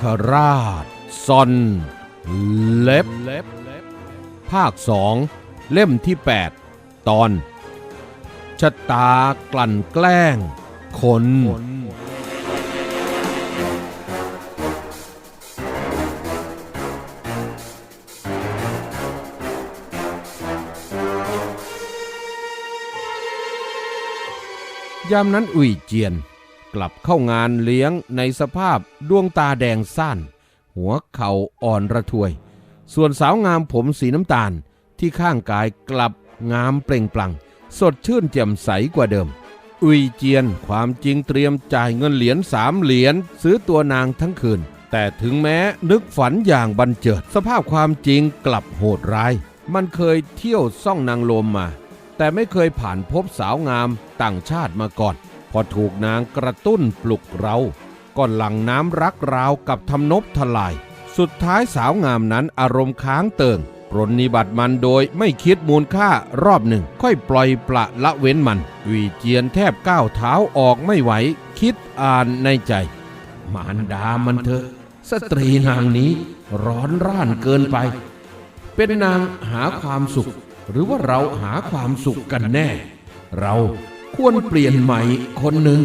คราชซอนเล็บ ภาคสองเล่มที่ 8 ตอน ชะตากลั่นแกล้ง คน ยามนั้นอุ่ยเจียน กลับเข้างานเลี้ยงในสภาพดวงตาแดงสั้น หัวเข่าอ่อนระทวย ส่วนสาวงามผมสีน้ำตาลที่ข้างกายกลับงามเปล่งปลั่ง สดชื่นแจ่มใสกว่าเดิม อุยเจียนความจริงเตรียมจ่ายเงินเหรียญสามเหรียญซื้อตัวนางทั้งคืน แต่ถึงแม้นึกฝันอย่างบันเจิด สภาพความจริงกลับโหดร้าย มันเคยเที่ยวซ่องนางลมมา แต่ไม่เคยผ่านพบสาวงามต่างชาติมาก่อน พอถูกนางกระตุ้นปลุกเราก็หลั่งน้ำรักราวกับทำนบทลาย สุดท้ายสาวงามนั้นอารมณ์ค้างเติ่งปรนนิบัติมันโดยไม่คิดมูลค่ารอบหนึ่ง ค่อยปล่อยปละละเว้นมันวีเจียนแทบก้าวเท้าออกไม่ไหว คิดอ่านในใจ มารดามันเถอะ สตรีนางนี้ร้อนร่านเกินไป เป็นนางหาความสุข หรือว่าเราหาความสุขกันแน่ เรา ควรเปลี่ยนใหม่คนหนึ่ง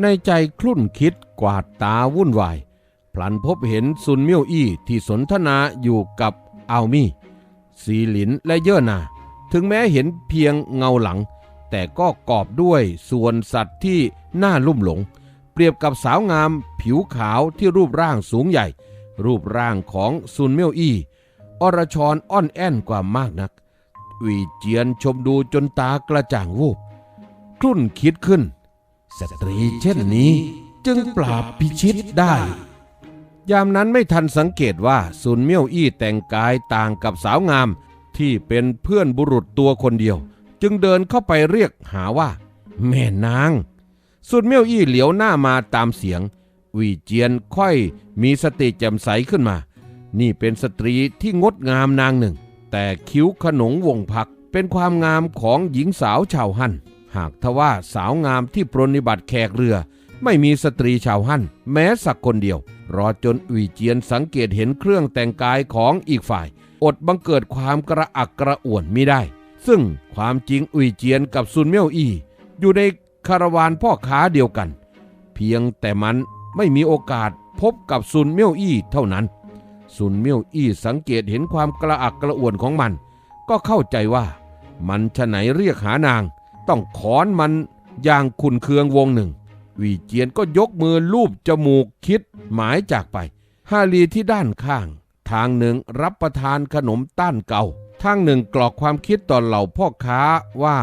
ในใจคลุ่นคิดกวาดตาวุ่นวาย พลันพบเห็นซุนเมี่ยวอี้ที่สนทนาอยู่กับอัลมี่ซีหลินและเย่อนา ถึงแม้เห็นเพียงเงาหลัง แต่ก็กอบด้วยส่วนสัตว์ที่น่าลุ่มหลง เปรียบกับสาวงามผิวขาวที่รูปร่างสูงใหญ่ รูปร่างของซุนเมี่ยวอี้อรชรอ่อนแอนกว่ามากนักอุยเจียนชมดูจนตากระจ่างวูบ ครุ่นคิดขึ้น สตรีเช่นนี้จึงปราบพิชิตได้ ยามนั้นไม่ทันสังเกตว่าซุนเมี่ยวอี้แต่งกายต่างกับสาวงามที่เป็นเพื่อนบุรุษตัวคนเดียว จึงเดินเข้าไปเรียกหาว่า แม่นางซุนเมี่ยวอี้เหลียวหน้ามาตามเสียงวีเจียนค่อยมีสติแจ่มใสขึ้นมา นี่เป็นสตรีที่งดงามนางหนึ่ง แต่คิ้วขนงวงพักเป็นความงามของหญิงสาวชาวฮั่น หากทว่าสาวงามที่ปรนนิบัติแขกเรือ ไม่มีสตรีชาวฮั่นแม้สักคนเดียว รอจนอุยเจียนสังเกตเห็นเครื่องแต่งกายของอีกฝ่าย อดบังเกิดความกระอักกระอ่วนไมิได้ ซึ่งความจริงอุยเจียนกับซุนเมี่ยวอี้อยู่ในคาราวานพ่อค้าเดียวกัน เพียงแต่มันไม่มีโอกาสพบกับซุนเมี่ยวอี้เท่านั้น ซุนเมี่ยวอี้สังเกตเห็นความกระอักกระอ่วนของมัน ก็เข้าใจว่า มันฉะไหนเรียกหานาง ต้องขอนมันอย่างขุนเคืองวงหนึ่ง วีเจียนก็ยกมือลูบจมูกคิดหมายจากไปฮาลีที่ด้านข้าง ทางหนึ่งรับประทานขนมต้านเก่าทางหนึ่งกรอกความคิดต่อเหล่าพ่อค้าว่า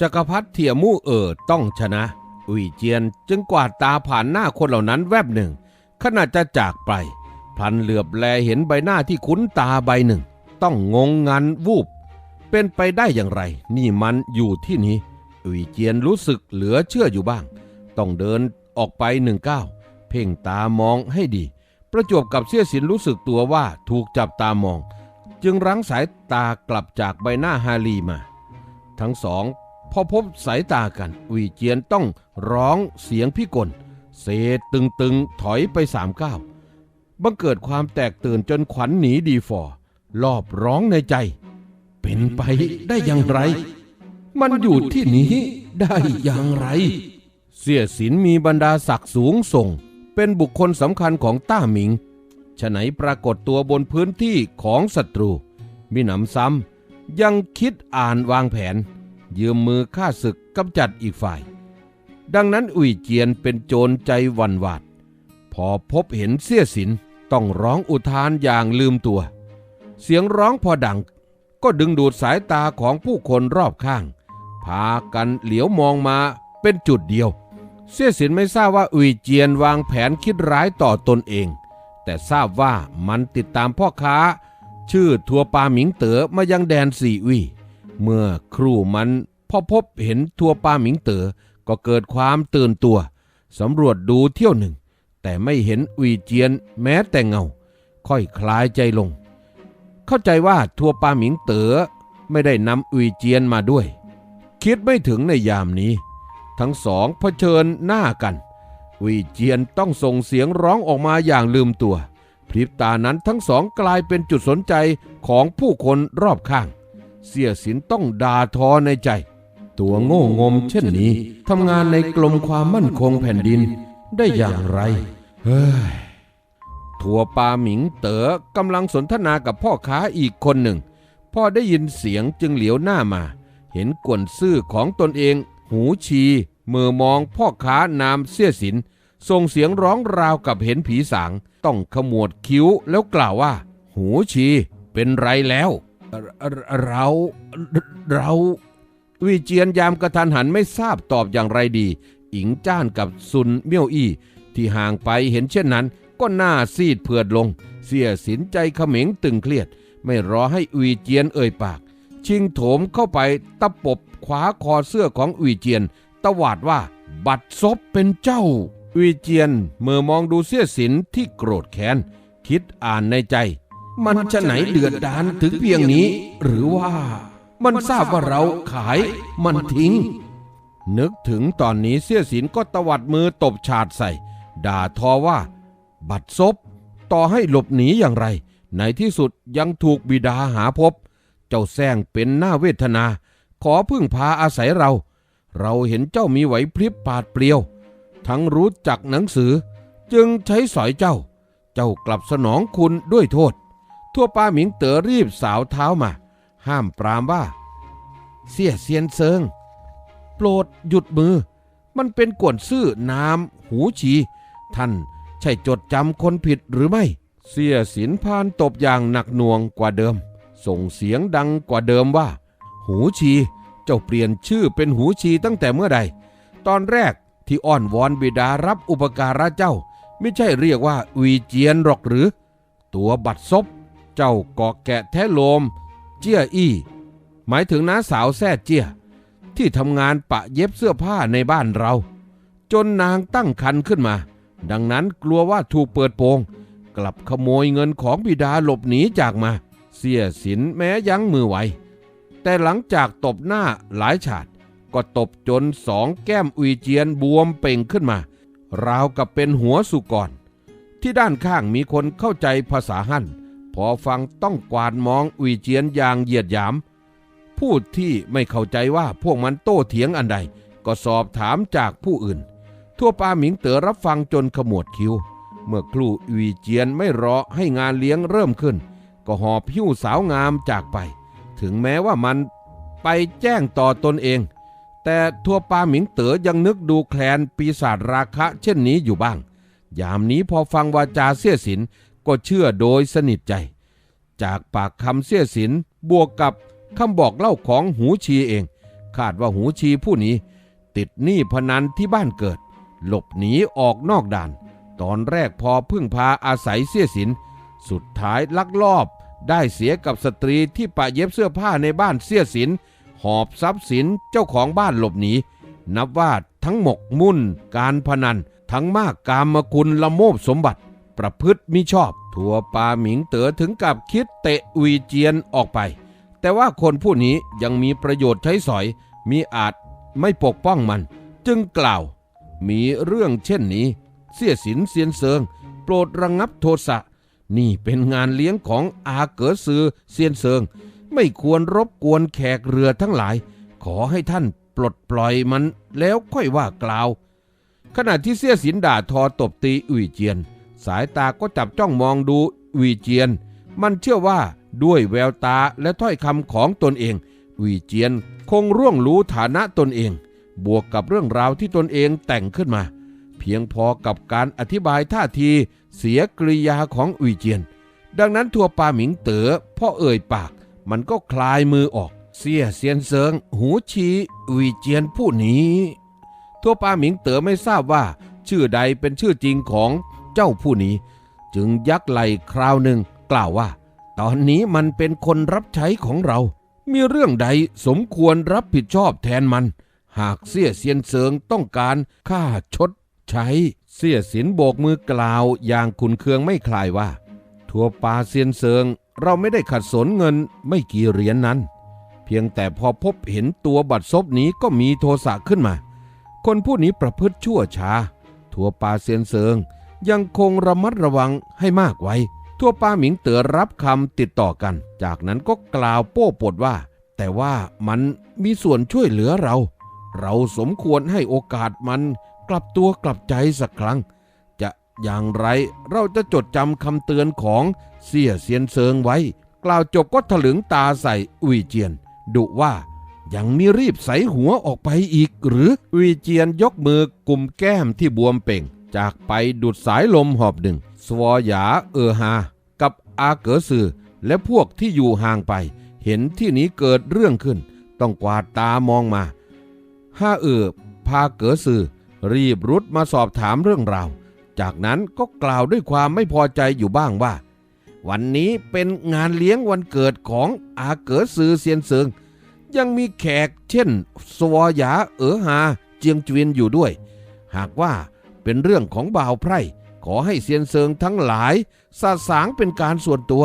จักรพรรดิเทียมู่เอ๋อต้องชนะอุยเจียนจึงกวาดตาผ่านหน้าคนเหล่านั้นแวบหนึ่ง ขณะจะจากไปพลันเหลือบแลเห็นใบหน้าที่คุ้นตาใบหนึ่ง ต้องงงงันวูบ เป็นไปได้อย่างไร นี่มันอยู่ที่นี้ อุยเจียนรู้สึกเหลือเชื่ออยู่บ้าง ต้องเดินออกไปหนึ่งก้าวเพ่งตามองให้ดี ประจวบกับเสี้ยสินรู้สึกตัวว่าถูกจับตามอง จึงรั้งสายตากลับจากใบหน้าฮาลีมา ทั้งสองพอพบสายตากัน อุยเจียนต้องร้องเสียงพิกลเซตึงตึงๆถอยไปสามก้าวบังเกิดความแตกตื่นจนขวัญหนีดีฟอร์รอบร้องในใจ เป็นไปได้อย่างไร มันอยู่ที่นี้ได้อย่างไร เสี่ยสินมีบรรดาศักดิ์สูงส่ง เป็นบุคคลสำคัญของต้าหมิงฉะไหนปรากฏตัวบนพื้นที่ของศัตรู มิหนำซ้ำยังคิดอ่านวางแผน ยืมมือฆ่าศึกกำจัดอีกฝ่าย ดังนั้นอุยเจียนเป็นโจรใจวันวาด พอพบเห็นเสี่ยสินต้องร้องอุทานอย่างลืมตัว เสียงร้องพอดัง ก็ดึงดูดสายตาของผู้คนรอบข้าง พากันเหลียวมองมาเป็นจุดเดียว เสี่ยสินไม่ทราบว่าอุยเจียนวางแผนคิดร้ายต่อตนเอง แต่ทราบว่ามันติดตามพ่อค้า ชื่อทัวปาหมิงเต๋อมายังแดนสี่วีเมื่อครู่มันพอพบเห็นทัวปาหมิงเต๋อก็เกิดความตื่นตัวสำรวจดูเที่ยวหนึ่ง แต่ไม่เห็นอุยเจียนแม้แต่เงา ค่อยคลายใจลง เข้าใจว่าทัวปาหมิงเต๋อไม่ได้นำอุยเจียนมาด้วย คิดไม่ถึงในยามนี้ ทั้งสองเผชิญหน้ากันอุยเจียนต้องส่งเสียงร้องออกมาอย่างลืมตัว พริบตานั้นทั้งสองกลายเป็นจุดสนใจของผู้คนรอบข้าง เสียสินต้องด่าทอในใจ ตัวโง่งมเช่นนี้ทำงานในกรมความมั่นคงแผ่นดินได้อย่างไร เฮ้ยทัวปาหมิงเต๋อกำลังสนทนากับพ่อค้าอีกคนหนึ่งพอได้ยินเสียงจึงเหลียวหน้ามา เห็นกวนซื่อของตนเอง หูชีเมื่อมองพ่อค้านามเสี้ยสินส่งเสียงร้องราวกับเห็นผีสาง ต้องขมวดคิ้วแล้วกล่าวว่า หูชีเป็นไรแล้วเรเราเราวิเจียนยามกระทันหันไม่ทราบตอบอย่างไรดี อิงจ้านกับซุนเมี่ยวอี้ที่ห่างไปเห็นเช่นนั้น ก็หน้าซีดเผือดลง เสียสินใจเขม็งตึงเครียด ไม่รอให้อุยเจียนเอ่ยปาก ชิงโถมเข้าไปตะปบขวาคอเสื้อของอุยเจียน ตวาดว่า บัดซบเป็นเจ้า อุยเจียนเมื่อมองดูเสียสินที่โกรธแค้น คิดอ่านในใจ มันจะไหนเดือดดานถึงเพียงนี้ หรือว่า มันทราบว่าเราขายมันทิ้ง นึกถึงตอนนี้เสี้ยสินก็ตวัดมือตบฉาดใส่ ด่าทอว่า บัดซบต่อให้หลบหนีอย่างไร ในที่สุดยังถูกบิดาหาพบ เจ้าแซงเป็นหน้าเวทนา ขอพึ่งพาอาศัยเรา เราเห็นเจ้ามีไหวพริบปาดเปรียว ทั้งรู้จักหนังสือ จึงใช้สอยเจ้า เจ้ากลับสนองคุณด้วยโทษ ทั่วป้าหมิงเต๋อรีบสาวเท้ามา ห้ามปรามว่า เสียเซียนเซิง โปรดหยุดมือ มันเป็นกวนซื่อน้ำหูฉี ท่านใช่จดจำคนผิดหรือไม่ เสียสินพานตบอย่างหนักหน่วงกว่าเดิม ส่งเสียงดังกว่าเดิมว่า หูชี เจ้าเปลี่ยนชื่อเป็นหูชีตั้งแต่เมื่อใด ตอนแรกที่อ้อนวอนบิดารับอุปการะเจ้า ไม่ใช่เรียกว่าวีเจียนหรอกหรือ ตัวบัดซบ เจ้าเกาะแกะแท้โลม เจี้ยอี้ หมายถึงน้าสาวแซ่เจี้ย ที่ทำงานปะเย็บเสื้อผ้าในบ้านเรา จนนางตั้งคันขึ้นมา ดังนั้นกลัวว่าถูกเปิดโปง กลับขโมยเงินของบิดาหลบหนีจากมา เสียสินแม้ยั้งมือไว้ แต่หลังจากตบหน้าหลายฉาดก็ตบจนสองแก้มอุยเจียนบวมเป่งขึ้นมา ราวกับเป็นหัวสุกร ที่ด้านข้างมีคนเข้าใจภาษาฮั่น พอฟังต้องกวาดมองอุยเจียนอย่างเหยียดหยามผู้ที่ไม่เข้าใจว่าพวกมันโต้เถียงอันใด ก็สอบถามจากผู้อื่น ทั่วปาหมิงเต๋อรับฟังจนขมวดคิ้ว เมื่อครูอุยเจียนไม่รอให้งานเลี้ยงเริ่มขึ้น ก็หอบหิ้วสาวงามจากไป ถึงแม้ว่ามันไปแจ้งต่อตนเอง แต่ทั่วปาหมิงเต๋อยังนึกดูแคลนปีศาจราคะเช่นนี้อยู่บ้าง ยามนี้พอฟังวาจาเสี้ยสินก็เชื่อโดยสนิทใจ จากปากคำเสี้ยสินบวกกับคำบอกเล่าของหูชีเอง คาดว่าหูชีผู้นี้ ติดหนี้พนันที่บ้านเกิด หลบหนีออกนอกด่าน ตอนแรกพอพึ่งพาอาศัยเสี้ยสิน สุดท้ายลักลอบ ได้เสียกับสตรีที่ปะเย็บเสื้อผ้าในบ้านเสียสิน หอบทรัพย์สินเจ้าของบ้านหลบหนี นับว่าทั้งหมกมุ่น การพนัน ทั้งมากกามคุณละโมบสมบัติ ประพฤติมิชอบ ทัวปาหมิงเต๋อถึงกับคิดเตะอุยเจียนออกไป แต่ว่าคนผู้นี้ยังมีประโยชน์ใช้สอย มีอาจไม่ปกป้องมัน จึงกล่าว มีเรื่องเช่นนี้ เสียสินเซียนเซิง โปรดระงงับโทสะ นี่เป็นงานเลี้ยงของอาเก๋อซือเซียนเซิง ไม่ควรรบกวนแขกเรือทั้งหลาย ขอให้ท่านปลดปล่อยมันแล้วค่อยว่ากล่าว ขณะที่เสี้ยสินด่าทอตบตีอุยเจียน สายตาก็จับจ้องมองดูอุยเจียน มันเชื่อว่าด้วยแววตาและถ้อยคำของตนเองอุยเจียนคงร่วงรู้ฐานะตนเอง บวกกับเรื่องราวที่ตนเองแต่งขึ้นมา พียงพอกับการอธิบายท่าทีเสียกริยาของอุยเจียน ดังนั้นทัวปาหมิงเต๋อพ่อเอ่ยปาก มันก็คลายมือออก เสียเซียนเซิง หูชีอุยเจียนผู้นี้ทั่วปาหมิงเต๋อไม่ทราบว่า ชื่อใดเป็นชื่อจริงของเจ้าผู้นี้ จึงยักไหลคราวหนึ่งกล่าวว่า ตอนนี้มันเป็นคนรับใช้ของเรา มีเรื่องใดสมควรรับผิดชอบแทนมัน หากเสียเซียนเซิงต้องการค่าชด ใช้เสียสินโบกมือกล่าวอย่างขุนเคืองไม่คลายว่า ทั่วปาเซียนเซิง เราไม่ได้ขัดสนเงินไม่กี่เหรียญนนั้น เพียงแต่พอพบเห็นตัวบัตรซบนี้ก็มีโทสะขึ้นมา คนผู้นี้ประพฤติชั่วช้าททัวปาเซียนเซิง ยังคงระมัดระวังให้มากไว้ ทั่วปาหมิงเต๋อรับคำติดต่อกัน จากนั้นก็กล่าวโป้ปดว่า แต่ว่ามันมีส่วนช่วยเหลือเรา เราสมควรให้โอกาสมัน กลับตัวกลับใจสักครั้ง จะอย่างไรเราจะจดจำคำเตือนของเสี่ยเซียนเซิงไว้ กล่าวจบก็ถลึงตาใส่อุยเจียน ดุว่ายังมีรีบใสหัวออกไปอีก หรืออุยเจียนยกมือกลุ่มแก้มที่บวมเป่ง จากไปดุดสายลมหอบหนึ่ง สวอยาเออฮา กับอาเก๋อซือและพวกที่อยู่ห่างไป เห็นที่นี้เกิดเรื่องขึ้น ต้องกวาดตามองมาห้าเออพาเก๋อซือ รีบรุดมาสอบถามเรื่องราว จากนั้นก็กล่าวด้วยความไม่พอใจอยู่บ้างว่า วันนี้เป็นงานเลี้ยงวันเกิดของอาเก๋อซือเซียนเซิงยังมีแขกเช่น สวอยาเอ๋อฮาเจียงจวินอยู่ด้วย หากว่าเป็นเรื่องของบ่าวไพร่ขอให้เซียนเซิงทั้งหลายสาสางเป็นการส่วนตัว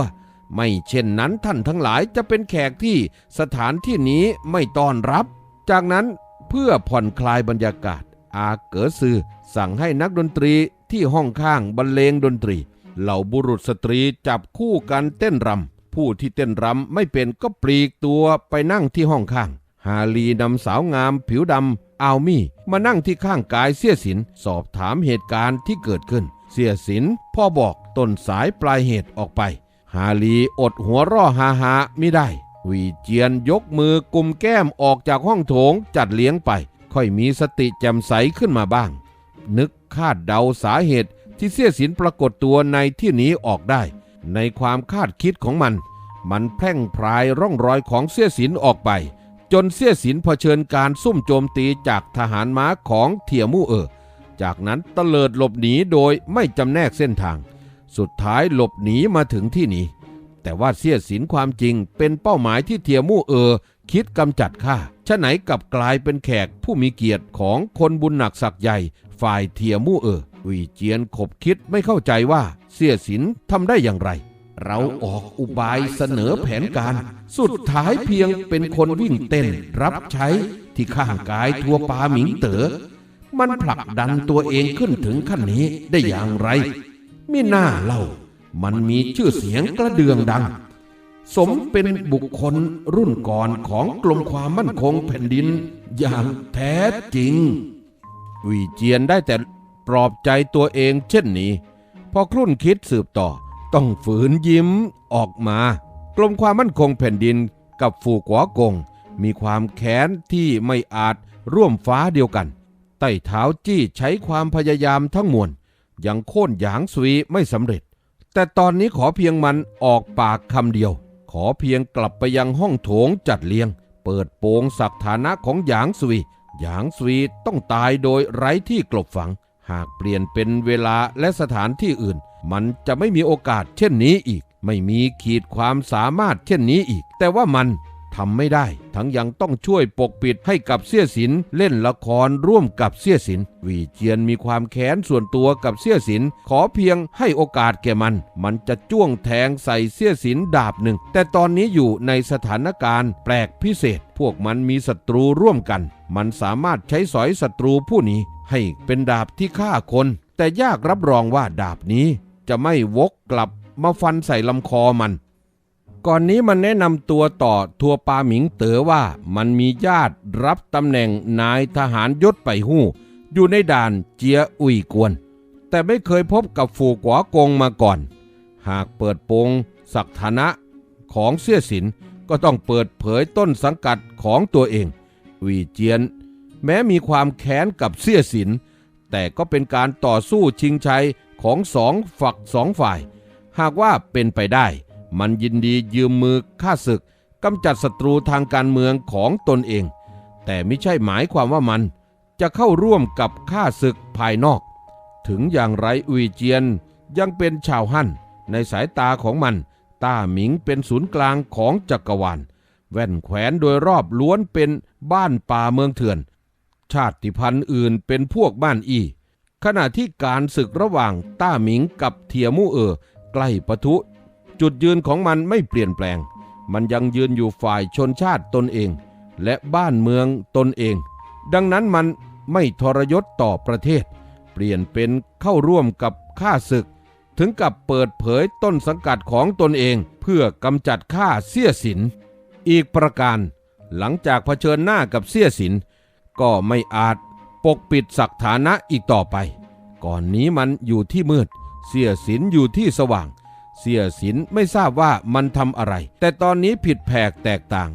ไม่เช่นนั้นท่านทั้งหลายจะเป็นแขกที่สถานที่นี้ไม่ต้อนรับ จากนั้นเพื่อผ่อนคลายบรรยากาศ อาเก๋อซือสั่งให้นักดนตรีที่ห้องข้างบรรเลงดนตรี เหล่าบุรุษสตรีจับคู่กันเต้นรำผู้ที่เต้นรำไม่เป็นก็ปลีกตัวไปนั่งที่ห้องข้าง ฮาลีนำสาวงามผิวดำอาวมี่มานั่งที่ข้างกายเสียสินสอบถามเหตุการณ์ที่เกิดขึ้น เสียสินพ่อบอกต้นสายปลายเหตุออกไป ฮาลีอดหัวร่อฮาฮาไม่ได้วีเจียนยกมือกุมแก้มออกจากห้องโถงจัดเลี้ยงไป ค่อยมีสติแจ่มใสขึ้นมาบ้าง นึกคาดเดาสาเหตุที่เสี้ยสินปรากฏตัวในที่นี้ออกได้ ในความคาดคิดของมัน มันแพร่งพรายร่องรอยของเสี้ยสินออกไป จนเสี้ยสินเผชิญการซุ่มโจมตีจากทหารม้าของเทียมู่เออจากนั้นตลิดหลบหนีโดยไม่จำแนกเส้นทาง สุดท้ายหลบหนีมาถึงที่นี้ แต่ว่าเสี้ยสินความจริงเป็นเป้าหมายที่เทียมู่เออคิดกำจัดข้า ชะไหนกับกลายเป็นแขกผู้มีเกียรติของคนบุญหนักศักย์ใหญ่ ฝ่ายเทียมู่เอออุยเจียนขบคิดไม่เข้าใจว่าเสียสินทำได้อย่างไร เราออกอุบายเสนอแผนการ สุดท้ายเพียงเป็นคนวิ่งเต้นรับใช้ที่ข้างกายทัวปาหมิงเต๋อมันผลักดันตัวเองขึ้นถึงขั้นนี้ได้อย่างไร ไม่น่าเล่า มันมีชื่อเสียงกระเดืองดัง สมเป็นบุคคลรุ่นก่อนของกรมความมั่นคงแผ่นดินอย่างแท้จริง วีเจียนได้แต่ปลอบใจตัวเองเช่นนี้ พอครุ่นคิดสืบต่อต้องฝืนยิ้มออกมากรมความมั่นคงแผ่นดินกับฝูกัวกง มีความแค้นที่ไม่อาจร่วมฟ้าเดียวกัน ไต่เท้าจี้ใช้ความพยายามทั้งมวลยังโค่นหยางสวีไม่สำเร็จ แต่ตอนนี้ขอเพียงมันออกปากคำเดียว ขอเพียงกลับไปยังห้องโถงจัดเลี้ยง เปิดโปงศักฐานะของหยางสวีหยางสวีต้องตายโดยไร้ที่กลบฝัง หากเปลี่ยนเป็นเวลาและสถานที่อื่น มันจะไม่มีโอกาสเช่นนี้อีก ไม่มีขีดความสามารถเช่นนี้อีก แต่ว่ามัน ทำไม่ได้ ทั้งยังต้องช่วยปกปิดให้กับเสี่ยสินเล่นละครร่วมกับเสี่ยสินวีเจียนมีความแค้นส่วนตัวกับเสี่ยสินขอเพียงให้โอกาสแก่มัน มันจะจ้วงแทงใส่เสี่ยสินดาบหนึ่ง แต่ตอนนี้อยู่ในสถานการณ์แปลกพิเศษ พวกมันมีศัตรูร่วมกัน มันสามารถใช้สอยศัตรูผู้นี้ ให้เป็นดาบที่ฆ่าคน แต่ยากรับรองว่าดาบนี้ จะไม่วกกลับมาฟันใส่ลำคอมัน ก่อนนี้มันแนะนำตัวต่อทัวปาหมิงเต๋อว่ามันมีญาติรับตำแหน่งนายทหารยศไปหู้ อยู่ในด่านเจียอุยกวน แต่ไม่เคยพบกับฝูกวากงมาก่อน หากเปิดโปงศักฐานะของเสี่ยสินก็ต้องเปิดเผยต้นสังกัดของตัวเองวีเจียน แม้มีความแค้นกับเสี่ยสิน แต่ก็เป็นการต่อสู้ชิงชัยของสองฝักสองฝ่าย หากว่าเป็นไปได้ มันยินดียืมมือฆ่าศึกกำจัดศัตรูทางการเมืองของตนเอง แต่ไม่ใช่หมายความว่ามันจะเข้าร่วมกับฆ่าศึกภายนอก ถึงอย่างไรอุยเจียนยังเป็นชาวฮั่นในสายตาของมัน ต้าหมิงเป็นศูนย์กลางของจักรวาล แว่นแขวนโดยรอบล้วนเป็นบ้านป่าเมืองเถื่อน ชาติพันธุ์อื่นเป็นพวกบ้านอี ขณะที่การศึกระหว่างต้าหมิงกับเทียมู่เออใกล้ปะทุ จุดยืนของมันไม่เปลี่ยนแปลง มันยังยืนอยู่ฝ่ายชนชาติตนเอง และบ้านเมืองตนเอง ดังนั้นมันไม่ทรยศต่อประเทศ เปลี่ยนเป็นเข้าร่วมกับข้าศึก ถึงกับเปิดเผยต้นสังกัดของตนเอง เพื่อกำจัดข้าเสี้ยสิน อีกประการ หลังจากเผชิญหน้ากับเสี้ยสิน ก็ไม่อาจปกปิดศักฐานะอีกต่อไป ก่อนนี้มันอยู่ที่มืด เสียสินอยู่ที่สว่าง เสียสินไม่ทราบว่ามันทำอะไร แต่ตอนนี้ผิดแผกแตกต่าง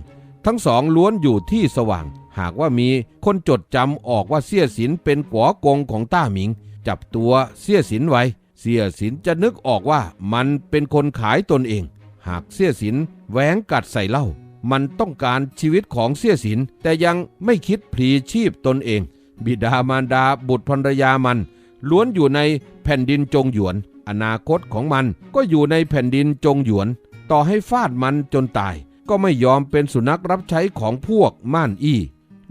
ทั้งสองล้วนอยู่ที่สว่าง หากว่ามีคนจดจำออกว่าเสียสินเป็นกัวกงของต้าหมิง จับตัวเสียสินไว้ เสียสินจะนึกออกว่ามันเป็นคนขายตนเอง หากเสียสินแหวงกัดใส่เหล้ามันต้องการชีวิตของเสียสินแต่ยังไม่คิดพลีชีพตนเอง บิดามารดาบุตรภรรยามัน ล้วนอยู่ในแผ่นดินจงหยวน อนาคตของมันก็อยู่ในแผ่นดินจงหยวน ต่อให้ฟาดมันจนตาย ก็ไม่ยอมเป็นสุนัขรับใช้ของพวกม่านอี้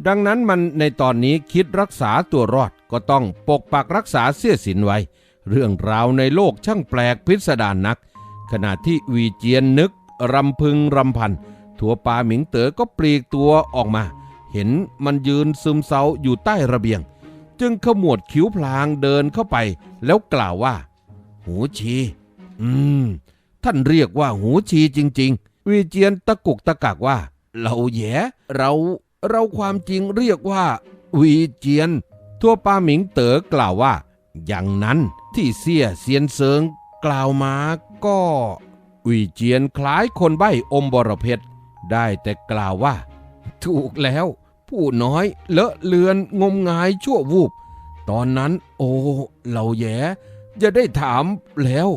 ดังนั้นมันในตอนนี้คิดรักษาตัวรอดก็ต้องปกปักรักษาเสี้ยสินไว้ เรื่องราวในโลกช่างแปลกพิสดารนัก ขณะที่วีเจียนนึกรำพึงรำพันถั่วปลาหมิงเต๋อก็ปลีกตัวออกมา เห็นมันยืนซึมเศร้าอยู่ใต้ระเบียง จึงขมวดคิ้วพลางเดินเข้าไป แล้วกล่าวว่า หูชี อืม ท่านเรียกว่าหูชีจริง ๆวีเจียนตะกุกตะกักว่า เราแย่เราเราความจริงเรียกว่าวีเจียน ทั่วปาหมิงเต๋อกล่าวว่า อย่างนั้นที่เสียเซียนเซิงกล่าวมาก็วีเจียนคล้ายคนใบ้อมบรเพชรได้แต่กล่าวว่า ถูกแล้ว ผู้น้อยเลอะเลือนงมงายชั่ววูบ ตอนนั้น โอ้ เราแย่ จะได้ถามแล้ว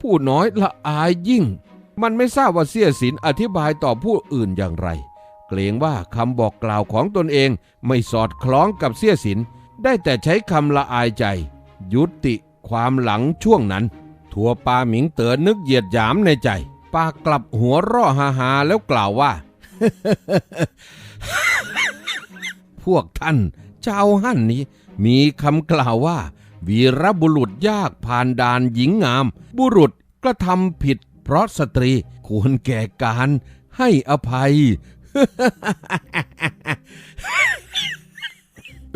ผู้น้อยละอายยิ่ง มันไม่ทราบว่าเสียสินอธิบายต่อผู้อื่นอย่างไร เกรงว่าคำบอกกล่าวของตนเองไม่สอดคล้องกับเสียสิน ได้แต่ใช้คำละอายใจ ยุติความหลังช่วงนั้น ทัวปาหมิงเต๋อนึกเหยียดหยามในใจ ปากลับหัวร่อฮาฮาแล้วกล่าวว่า พวกท่านชาวหั่นนี้มีคำกล่าวว่า วีรบุรุษยากผ่านด่านหญิงงาม บุรุษกระทำผิด เพราะสตรีควรแก่การให้อภัย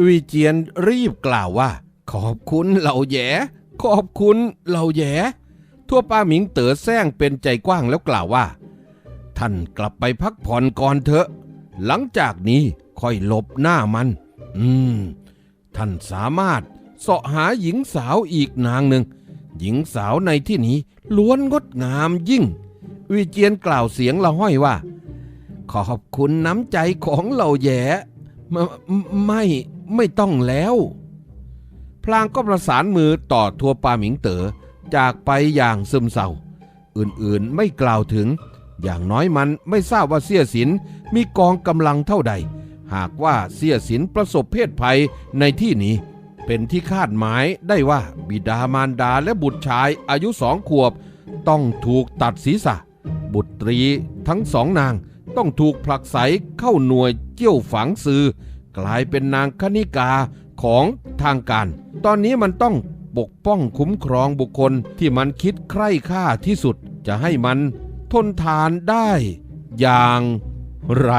วิเจียนรีบกล่าวว่า ขอบคุณเหล่าแย่ขอบคุณเหล่าแย่ทั่วป้าหมิงเต๋อแซงเป็นใจกว้างแล้วกล่าวว่า ท่านกลับไปพักผ่อนก่อนเถอะ หลังจากนี้ค่อยหลบหน้ามัน อืม ท่านสามารถ เสาะหาหญิงสาวอีกนางหนึ่ง หญิงสาวในที่นี้ล้วนงดงามยิ่ง วิเจียนกล่าวเสียงละห้อยว่า ขอบคุณน้ำใจของเหล่าแย่ไม่ไม่ไม่ต้องแล้ว พลางก็ประสานมือต่อทัวปาหมิงเต๋อจากไปอย่างซึมเศร้า อื่นๆไม่กล่าวถึง อย่างน้อยมันไม่ทราบว่าเสี้ยสินมีกองกำลังเท่าใด หากว่าเสี้ยสินประสบเพศภัยในที่นี้ เป็นที่คาดหมายได้ว่าบิดามารดาและบุตรชายอายุสองขวบ ต้องถูกตัดศีรษะ บุตรีทั้งสองนางต้องถูกผลักไสเข้าหน่วยเจี้ยวฝังซือกลายเป็นนางคณิกาของทางการ ตอนนี้มันต้องปกป้องคุ้มครองบุคคลที่มันคิดใคร่ค่าที่สุดจะให้มันทนทานได้อย่างไร